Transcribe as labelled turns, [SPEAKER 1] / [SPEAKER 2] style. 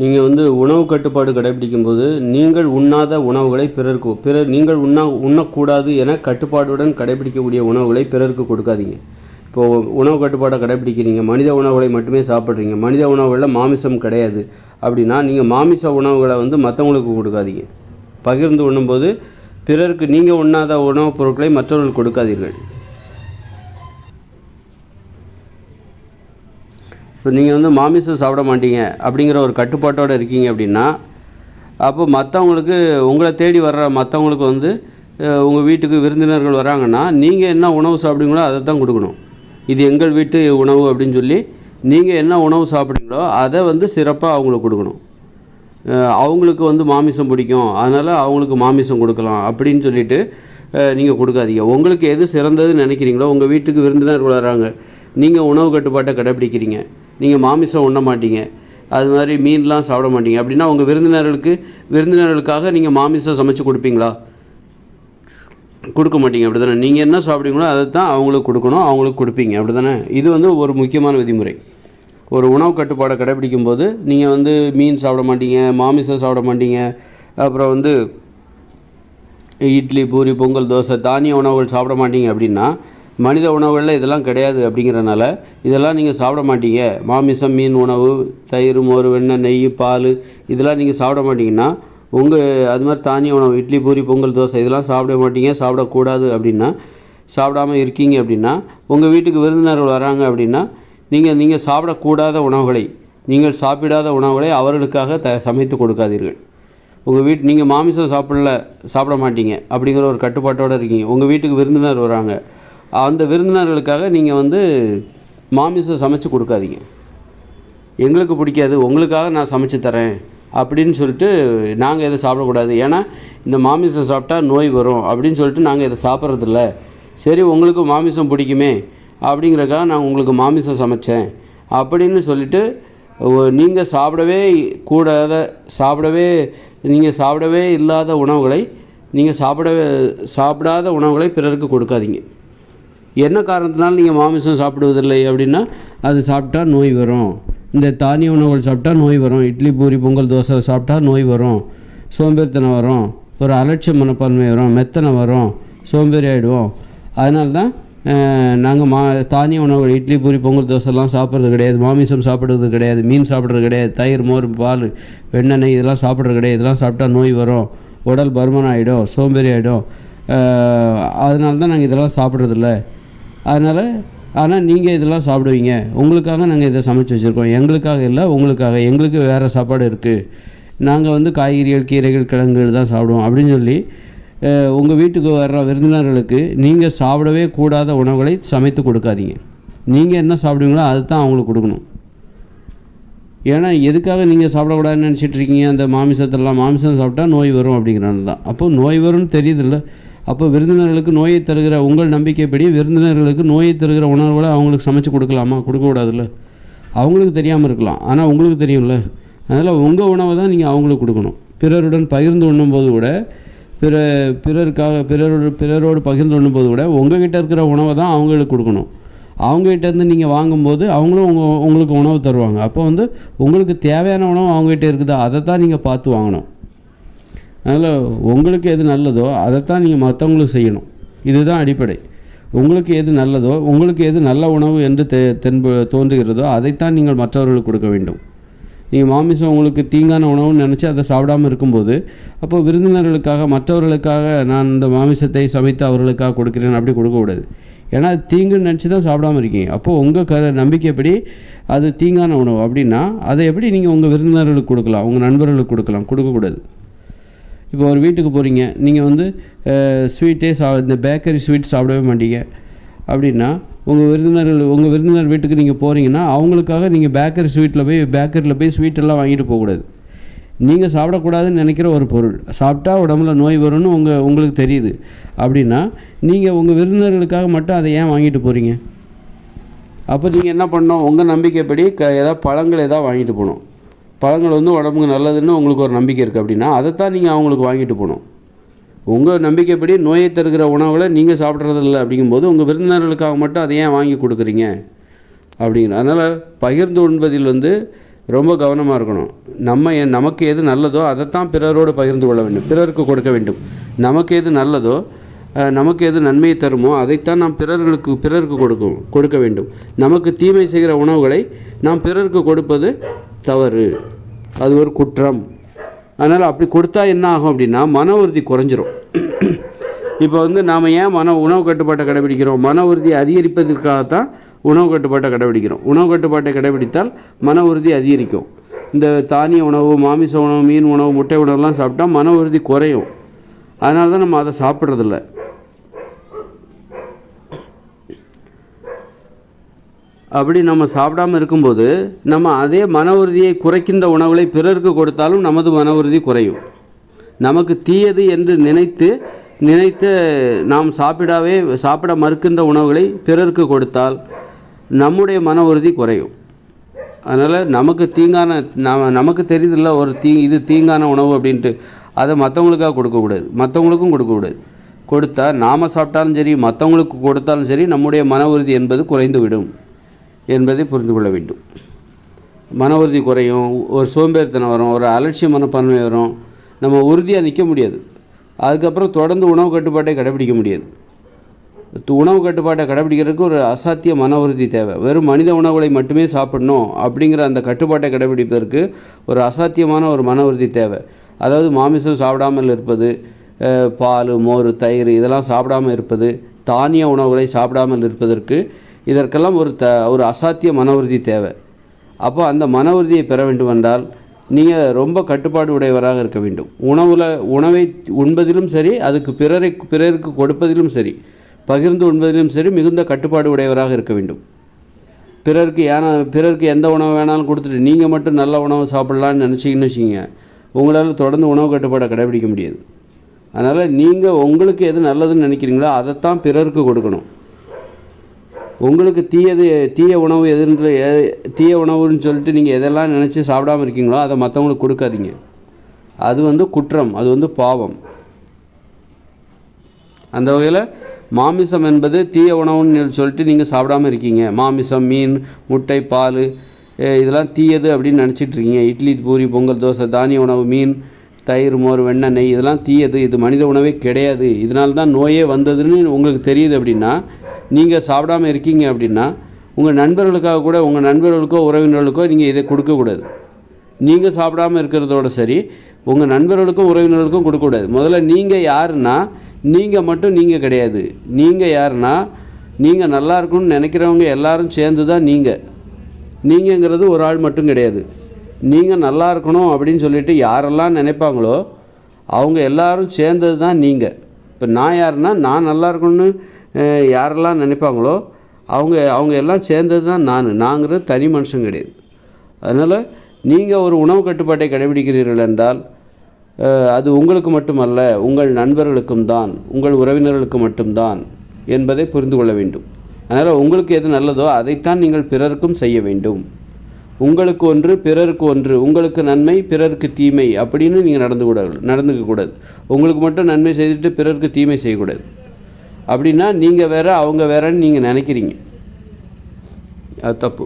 [SPEAKER 1] நீங்கள் வந்து உணவு கட்டுப்பாடு கடைபிடிக்கும்போது நீங்கள் உண்ணாத உணவுகளை பிறருக்கு பிறர் நீங்கள் உண்ணா உண்ணக்கூடாது என கட்டுப்பாடுடன் கடைபிடிக்கக்கூடிய உணவுகளை பிறருக்கு கொடுக்காதீங்க. இப்போது உணவு கட்டுப்பாடை கடைபிடிக்கிறீங்க மனித உணவுகளை மட்டுமே சாப்பிட்றீங்க மனித உணவுகளில் மாமிசம் கிடையாது அப்படின்னா நீங்கள் மாமிச உணவுகளை வந்து மற்றவங்களுக்கு கொடுக்காதீங்க. பகிர்ந்து உண்ணும்போது பிறருக்கு நீங்கள் உண்ணாத உணவுப் பொருட்களை மற்றவர்கள் கொடுக்காதீர்கள். இப்போ நீங்கள் வந்து மாமிசம் சாப்பிட மாட்டீங்க அப்படிங்கிற ஒரு கட்டுப்பாட்டோடு இருக்கீங்க அப்படின்னா அப்போ மற்றவங்களுக்கு உங்களை தேடி வர்ற மற்றவங்களுக்கு வந்து உங்கள் வீட்டுக்கு விருந்தினர்கள் வராங்கன்னா நீங்கள் என்ன உணவு சாப்பிடுங்களோ அதை தான் கொடுக்கணும். இது எங்கள் வீட்டு உணவு அப்படின்னு சொல்லி நீங்கள் என்ன உணவு சாப்பிட்றீங்களோ அதை வந்து சிறப்பாக அவங்களுக்கு கொடுக்கணும். அவங்களுக்கு வந்து மாமிசம் பிடிக்கும். அதனால் அவங்களுக்கு மாமிசம் கொடுக்கலாம் அப்படின்னு சொல்லிட்டு நீங்கள் கொடுக்காதீங்க. உங்களுக்கு எது சிறந்ததுன்னு நினைக்கிறீங்களோ உங்கள் வீட்டுக்கு விருந்தினர்கள் வராங்க நீங்கள் உணவு கட்டுப்பாட்டை கடைப்பிடிக்கிறீங்க. நீங்கள் மாமிசம் உண்ண மாட்டீங்க. அது மாதிரி மீன்லாம் சாப்பிட மாட்டீங்க. அப்படின்னா உங்கள் விருந்தினர்களுக்கு விருந்தினர்களுக்காக நீங்கள் மாமிசம் சமைச்சு கொடுப்பீங்களா? கொடுக்க மாட்டீங்க அப்படி தானே நீங்கள் என்ன சாப்பிடுவீங்களோ அதை தான் அவங்களுக்கு கொடுக்கணும் அவங்களுக்கு கொடுப்பீங்க அப்படி தானே இது வந்து ஒரு முக்கியமான விதிமுறை. ஒரு உணவு கட்டுப்பாடை கடைபிடிக்கும் போது நீங்கள் வந்து மீன் சாப்பிட மாட்டீங்க மாமிசம் சாப்பிட மாட்டீங்க அப்புறம் வந்து இட்லி பூரி பொங்கல் தோசை தானிய உணவுகள் சாப்பிட மாட்டீங்க அப்படின்னா மனித உணவுகளில் இதெல்லாம் கிடையாது அப்படிங்கிறனால இதெல்லாம் நீங்கள் சாப்பிட மாட்டீங்க. மாமிசம் மீன் உணவு தயிர் மோர் வெண்ணெய் நெய் பால் இதெல்லாம் நீங்கள் சாப்பிட மாட்டீங்கன்னா உங்கள் அது மாதிரி தானிய உணவு இட்லி பூரி பொங்கல் தோசை இதெல்லாம் சாப்பிட மாட்டீங்க சாப்பிடக்கூடாது அப்படின்னா சாப்பிடாம இருக்கீங்க அப்படின்னா உங்கள் வீட்டுக்கு விருந்தினர்கள் வராங்க அப்படின்னா நீங்கள் நீங்கள் சாப்பிடக்கூடாத உணவுகளை நீங்கள் சாப்பிடாத உணவுகளை அவர்களுக்காக த சமைத்து கொடுக்காதீர்கள். உங்கள் வீட்டு நீங்கள் மாமிசம் சாப்பிடல சாப்பிட மாட்டீங்க அப்படிங்கிற ஒரு கட்டுப்பாட்டோடு இருக்கீங்க. உங்கள் வீட்டுக்கு விருந்தினர் வராங்க அந்த விருந்தினர்களுக்காக நீங்கள் வந்து மாமிசம் சமைச்சு கொடுக்காதீங்க. எங்களுக்கு பிடிக்காது உங்களுக்காக நான் சமைச்சு தரேன் அப்படின்னு சொல்லிட்டு நாங்கள் இதை சாப்பிடக்கூடாது. ஏன்னா இந்த மாமிசம் சாப்பிட்டா நோய் வரும் அப்படின்னு சொல்லிட்டு நாங்கள் இதை சாப்பிட்றதில்ல. சரி உங்களுக்கு மாமிசம் பிடிக்குமே அப்படிங்கிறக்காக நான் உங்களுக்கு மாமிசம் சமைச்சேன் அப்படின்னு சொல்லிட்டு நீங்கள் சாப்பிடவே கூடாத சாப்பிடவே நீங்கள் சாப்பிடவே இல்லாத உணவுகளை நீங்கள் சாப்பிடவே சாப்பிடாத உணவுகளை பிறருக்கு கொடுக்காதீங்க. என்ன காரணத்தினால நீங்கள் மாமிசம் சாப்பிடுவதில்லை அப்படின்னா அது சாப்பிட்டா நோய் வரும். இந்த தானிய உணவுகள் சாப்பிட்டா நோய் வரும். இட்லி பூரி பொங்கல் தோசை சாப்பிட்டா நோய் வரும். சோம்பேறித்தனம் வரும். ஒரு அலட்சிய மனப்பான்மை வரும். மெத்தனை வரும். சோம்பேறி ஆகிடுவோம் அதனால தான் நாங்கள் மா தானிய உணவுகள் இட்லி பூரி பொங்கல் தோசைலாம் சாப்பிட்றது கிடையாது. மாமிசம் சாப்பிட்றது கிடையாது. மீன் சாப்பிட்றது கிடையாது. தயிர் மோர் பால் வெண்ணெய் இதெல்லாம் சாப்பிட்றது கிடையாது. இதெல்லாம் சாப்பிட்டா நோய் வரும். உடல் பருமன் ஆகிடும் சோம்பேறி ஆகிடும் அதனால தான் நாங்கள் இதெல்லாம் சாப்பிட்றதில்ல. அதனால் ஆனால் நீங்கள் இதெல்லாம் சாப்பிடுவீங்க. உங்களுக்காக நாங்கள் இதை சமைச்சு வச்சுருக்கோம். எங்களுக்காக இல்லை உங்களுக்காக. எங்களுக்கு வேறு சாப்பாடு இருக்குது நாங்கள் வந்து காய்கறிகள் கீரைகள் கிழங்குகள் தான் சாப்பிடுவோம் அப்படின்னு சொல்லி உங்கள் வீட்டுக்கு வர்ற விருந்தினர்களுக்கு நீங்கள் சாப்பிடவே கூடாத உணவுகளை சமைத்து கொடுக்காதீங்க. நீங்கள் என்ன சாப்பிடுவீங்களோ அது தான் அவங்களுக்கு கொடுக்கணும். ஏன்னா எதுக்காக நீங்கள் சாப்பிடக்கூடாதுன்னு நினச்சிட்டு இருக்கீங்க? அந்த மாமிசத்தெல்லாம் மாமிசம் சாப்பிட்டா நோய் வரும் அப்படிங்கிறனால தான். அப்போ நோய் வரும்னு தெரியுதில்ல. அப்போ விருந்தினர்களுக்கு நோயை தருகிற உங்கள் நம்பிக்கைப்படி விருந்தினர்களுக்கு நோயை தருகிற உணர்வுகளை அவங்களுக்கு சமைச்சு கொடுக்கலாமா? கொடுக்கக்கூடாதுல்ல. அவங்களுக்கு தெரியாமல் இருக்கலாம். ஆனால் உங்களுக்கு தெரியும்ல. அதனால் உங்கள் உணவை தான் நீங்கள் அவங்களுக்கு கொடுக்கணும். பிறருடன் பகிர்ந்து உண்ணும்போது கூட பிற பிறருக்காக பிறரோடு பிறரோடு பகிர்ந்து உண்ணும்போது கூட உங்ககிட்ட இருக்கிற உணவை தான் அவங்களுக்கு கொடுக்கணும். அவங்ககிட்டேருந்து நீங்கள் வாங்கும்போது அவங்களும் உங்கள் உங்களுக்கு உணவு தருவாங்க. அப்போ வந்து உங்களுக்கு தேவையான உணவு அவங்ககிட்ட இருக்குதா? அதை தான் நீங்கள் பார்த்து வாங்கணும். அதனால் உங்களுக்கு எது நல்லதோ அதைத்தான் நீங்கள் மற்றவங்களுக்கு செய்யணும். இதுதான் அடிப்படை. உங்களுக்கு எது நல்லதோ உங்களுக்கு எது நல்ல உணவு என்று தெ தென்பு தோன்றுகிறதோ அதைத்தான் நீங்கள் மற்றவர்களுக்கு கொடுக்க வேண்டும். நீங்கள் மாமிசம் உங்களுக்கு தீங்கான உணவுன்னு நினச்சி அதை சாப்பிடாமல் இருக்கும்போது அப்போ விருந்தினர்களுக்காக மற்றவர்களுக்காக நான் இந்த மாமிசத்தை சமைத்து அவர்களுக்காக கொடுக்குறேன் அப்படி கொடுக்கக்கூடாது. ஏன்னா அது தீங்குன்னு நினச்சி தான் சாப்பிடாம இருக்கீங்க. அப்போது உங்கள் க நம்பிக்கைப்படி அது தீங்கான உணவு. அப்படின்னா அதை எப்படி நீங்கள் உங்கள் விருந்தினர்களுக்கு கொடுக்கலாம் உங்கள் நண்பர்களுக்கு கொடுக்கலாம் கொடுக்கக்கூடாது. இப்போ ஒரு வீட்டுக்கு போகிறீங்க நீங்கள் வந்து ஸ்வீட்டே சா இந்த பேக்கரி ஸ்வீட் சாப்பிடவே மாட்டீங்க. அப்படின்னா உங்கள் விருந்தினர்கள் உங்கள் விருந்தினர் வீட்டுக்கு நீங்கள் போகிறீங்கன்னா அவங்களுக்காக நீங்கள் பேக்கரி ஸ்வீட்டில் போய் பேக்கரியில் போய் ஸ்வீட்டெல்லாம் வாங்கிட்டு போகக்கூடாது. நீங்கள் சாப்பிடக்கூடாதுன்னு நினைக்கிற ஒரு பொருள். சாப்பிட்டா உடம்புல நோய் வரும்னு உங்கள் உங்களுக்கு தெரியுது. அப்படின்னா நீங்கள் உங்கள் விருந்தினர்களுக்காக மட்டும் அதை ஏன் வாங்கிட்டு போகிறீங்க அப்போ நீங்கள் என்ன பண்ணணும்? உங்கள் நம்பிக்கைப்படி க ஏதாவது பழங்கள் ஏதாவது வாங்கிட்டு போகணும். பழங்கள் வந்து உடம்புக்கு நல்லதுன்னு உங்களுக்கு ஒரு நம்பிக்கை இருக்குது அப்படின்னா அதைத்தான் நீங்கள் அவங்களுக்கு வாங்கிட்டு போகணும். உங்கள் நம்பிக்கைப்படி நோயை தருகிற உணவுகளை நீங்கள் சாப்பிட்றதில்ல அப்படிங்கும்போது உங்கள் விருந்தினர்களுக்காக மட்டும் அதை ஏன் வாங்கி கொடுக்குறீங்க? அப்படிங்கிற அதனால் பகிர்ந்து உண்பதில் வந்து ரொம்ப கவனமாக இருக்கணும். நம்ம நமக்கு எது நல்லதோ அதைத்தான் பிறரோடு பகிர்ந்து கொள்ள வேண்டும். பிறருக்கு கொடுக்க வேண்டும். நமக்கு எது நல்லதோ நமக்கு எது நன்மையை தருமோ அதைத்தான் நாம் பிறர்களுக்கு பிறருக்கு கொடுக்கும் கொடுக்க வேண்டும். நமக்கு தீமை செய்கிற உணவுகளை நாம் பிறருக்கு கொடுப்பது தவறு. அது ஒரு குற்றம். அதனால் அப்படி கொடுத்தா என்ன ஆகும் அப்படின்னா மன உறுதி குறைஞ்சிரும். இப்போ வந்து நாம் ஏன் மன உணவு கட்டுப்பாட்டை கடைபிடிக்கிறோம்? மன உறுதி அதிகரிப்பதற்காகத்தான் உணவு கட்டுப்பாட்டை கடைபிடிக்கிறோம். உணவு கட்டுப்பாட்டை கடைபிடித்தால் மன உறுதி அதிகரிக்கும். இந்த தானிய உணவு மாமிச உணவு மீன் உணவு முட்டை உணவுலாம் சாப்பிட்டா மன உறுதி குறையும். அதனால தான் நம்ம அதை சாப்பிட்றதில்ல. அப்படி நம்ம சாப்பிடாம இருக்கும்போது நம்ம அதே மன உறுதியை குறைக்கின்ற உணவுகளை பிறருக்கு கொடுத்தாலும் நமது மன உறுதி குறையும். நமக்கு தீயது என்று நினைத்து நினைத்து நாம் சாப்பிடாவே சாப்பிட மறுக்கின்ற உணவுகளை பிறருக்கு கொடுத்தால் நம்முடைய மன உறுதி குறையும். அதனால் நமக்கு தீங்கான நாம் நமக்கு தெரியுதில்ல ஒரு தீ இது தீங்கான உணவு அப்படின்ட்டு. அதை மற்றவங்களுக்காக கொடுக்கக்கூடாது. மற்றவங்களுக்கும் கொடுக்கக்கூடாது. கொடுத்தா நாம் சாப்பிட்டாலும் சரி மற்றவங்களுக்கு கொடுத்தாலும் சரி நம்முடைய மன உறுதி என்பது குறைந்து விடும் என்பதை புரிந்து கொள்ள வேண்டும். மன உறுதி குறையும் ஒரு சோம்பேறித்தனம் வரும் ஒரு அலட்சிய மனப்பான்மை வரும் நம்ம உறுதியாக நிற்க முடியாது. அதுக்கப்புறம் தொடர்ந்து உணவு கட்டுப்பாட்டை கடைபிடிக்க முடியாது. உணவு கட்டுப்பாட்டை கடைபிடிக்கிறதுக்கு ஒரு அசாத்திய மன உறுதி தேவை. வெறும் மனித உணவுகளை மட்டுமே சாப்பிடணும் அப்படிங்கிற அந்த கட்டுப்பாட்டை கடைபிடிப்பதற்கு ஒரு அசாத்தியமான ஒரு மன உறுதி தேவை. அதாவது மாமிசம் சாப்பிடாமல் இருப்பது பால் மோர் தயிர் இதெல்லாம் சாப்பிடாமல் இருப்பது தானிய உணவுகளை சாப்பிடாமல் இருப்பதற்கு இதற்கெல்லாம் ஒரு த ஒரு அசாத்திய மன உறுதி தேவை. அப்போ அந்த மன உறுதியை பெற வேண்டுமென்றால் நீங்கள் ரொம்ப கட்டுப்பாடு உடையவராக இருக்க வேண்டும். உணவில் உணவை உண்பதிலும் சரி அதுக்கு பிறரை பிறருக்கு கொடுப்பதிலும் சரி பகிர்ந்து உண்பதிலும் சரி மிகுந்த கட்டுப்பாடு உடையவராக இருக்க வேண்டும். பிறருக்கு ஏன்னா பிறருக்கு எந்த உணவு வேணாலும் கொடுத்துட்டு நீங்கள் மட்டும் நல்ல உணவு சாப்பிட்லான்னு நினச்சிங்கன்னு வச்சுக்கோங்க. உங்களால் தொடர்ந்து உணவு கட்டுப்பாடை கடைபிடிக்க முடியாது. அதனால் நீங்கள் உங்களுக்கு எது நல்லதுன்னு நினைக்கிறீங்களோ அதைத்தான் பிறருக்கு கொடுக்கணும். உங்களுக்கு தீயது தீய உணவு எதுன்ற தீய உணவுன்னு சொல்லிட்டு நீங்கள் எதெல்லாம் நினச்சி சாப்பிடாம இருக்கீங்களோ அதை மற்றவங்களுக்கு கொடுக்காதீங்க. அது வந்து குற்றம் அது வந்து பாவம். அந்த வகையில் மாமிசம் என்பது தீய உணவுன்னு சொல்லிட்டு நீங்கள் சாப்பிடாம இருக்கீங்க. மாமிசம் மீன் முட்டை பால் இதெல்லாம் தீயது அப்படின்னு நினச்சிட்டு இருக்கீங்க. இட்லி பூரி பொங்கல் தோசை தானிய உணவு மீன் தயிர் மோர் வெண்ணெய் நெய் இதெல்லாம் தீயது. இது மனித உணவே கிடையாது. இதனால தான் நோயே வந்ததுன்னு உங்களுக்கு தெரியுது அப்படின்னா நீங்கள் சாப்பிடாம இருக்கீங்க அப்படின்னா உங்கள் நண்பர்களுக்காக கூட உங்கள் நண்பர்களுக்கோ உறவினர்களுக்கோ நீங்கள் இதை கொடுக்கக்கூடாது நீங்கள் சாப்பிடாம இருக்கிறதோட சரி உங்கள் நண்பர்களுக்கும் உறவினர்களுக்கும் கொடுக்கக்கூடாது முதல்ல நீங்கள் யாருன்னா நீங்கள் மட்டும் நீங்கள் கிடையாது. நீங்கள் யாருன்னா நீங்கள் நல்லா இருக்கணும்னு நினைக்கிறவங்க எல்லாரும் சேர்ந்து தான் நீங்கள் நீங்கங்கிறது ஒரு ஆள் மட்டும் கிடையாது. நீங்கள் நல்லா இருக்கணும் அப்படின்னு சொல்லிட்டு யாரெல்லாம் நினைப்பாங்களோ அவங்க எல்லாரும் சேர்ந்தது தான் நீங்கள் இப்போ நான் யாருன்னா நான் நல்லா இருக்கணும்னு யாரெல்லாம் நினைப்பாங்களோ அவங்க அவங்க எல்லாம் சேர்ந்தது தான் நான். நாங்கிறது தனி மனுஷன் கிடையாது. அதனால் நீங்கள் ஒரு உணவு கட்டுப்பாட்டை கடைபிடிக்கிறீர்கள் என்றால் அது உங்களுக்கு மட்டுமல்ல உங்கள் நண்பர்களுக்கும் தான் உங்கள் உறவினர்களுக்கு மட்டும்தான் என்பதை புரிந்து கொள்ள வேண்டும். அதனால் உங்களுக்கு எது நல்லதோ அதைத்தான் நீங்கள் பிறருக்கும் செய்ய வேண்டும். உங்களுக்கு ஒன்று பிறருக்கு ஒன்று உங்களுக்கு நன்மை பிறருக்கு தீமை அப்படின்னு நீங்கள் நடந்து கூட நடந்துக்க கூடாது உங்களுக்கு மட்டும் நன்மை செய்துட்டு பிறருக்கு தீமை செய்யக்கூடாது. அப்படின்னா நீங்கள் வேற அவங்க வேறன்னு நீங்கள் நினைக்கிறீங்க. அது தப்பு.